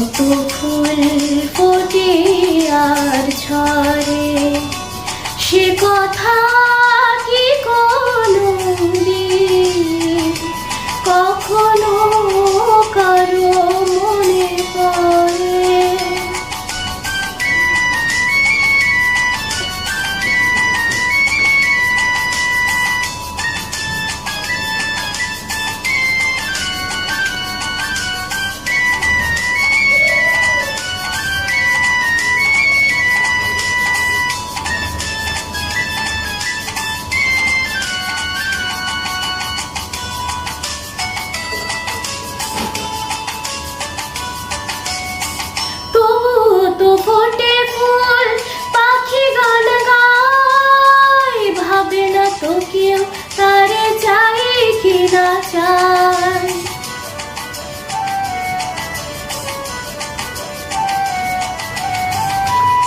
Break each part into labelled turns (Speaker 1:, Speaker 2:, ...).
Speaker 1: কত ফুল ফোটে আর ঝরে? সে কথা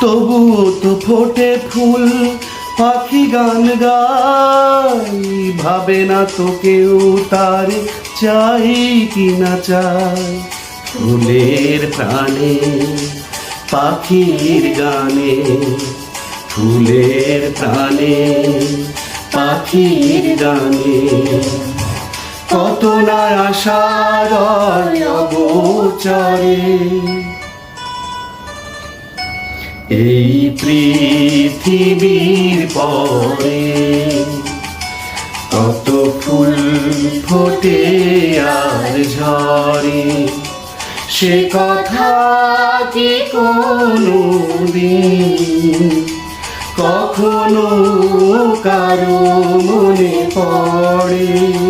Speaker 2: তবুও তো ফোটে ফুল, পাখি গান গাই ভাবে না তো কেউ তার চাই কি না চাই। ফুলের প্রাণে, পাখির গানে, ফুলের প্রাণে, পাখির গানে। কত না আশার অগোচরে এই পৃথিবীর পরে কত ফুল ফোটে আর ঝরে। সে কথা কি কোনো কখনো কারও মনে পড়ে?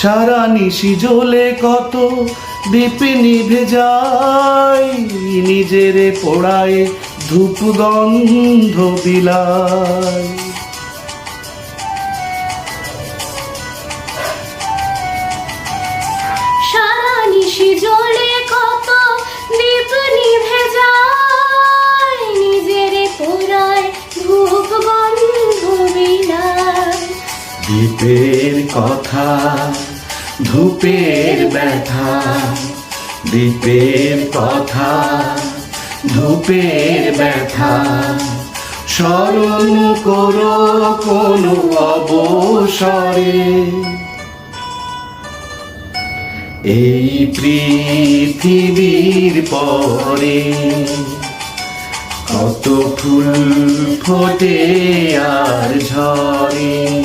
Speaker 2: সারা নিশি জ্বলে কত দীপ নিভে যায় নিজেরে পোড়ায় ধূপ গন্ধ বিলায়।
Speaker 1: সারা নিশি জ্বলে কত দীপ নিভে যায় নিজের পোড়ায় ধূপ গন্ধ বিলায়।
Speaker 2: দীপের কথা ধূপের ব্যথা, দীপের কথা, ধূপের ব্যথা। স্মরণ করো কোনো অবসরে। এই পৃথিবীর পরে কত ফুল ফোটে আর ঝরে।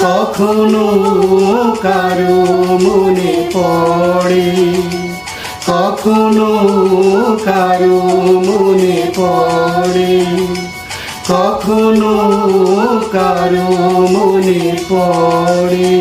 Speaker 2: কখনো কারও মনে পড়ে। কখনো কারও মনে পড়ে। কখনো কারও মনে পড়ে।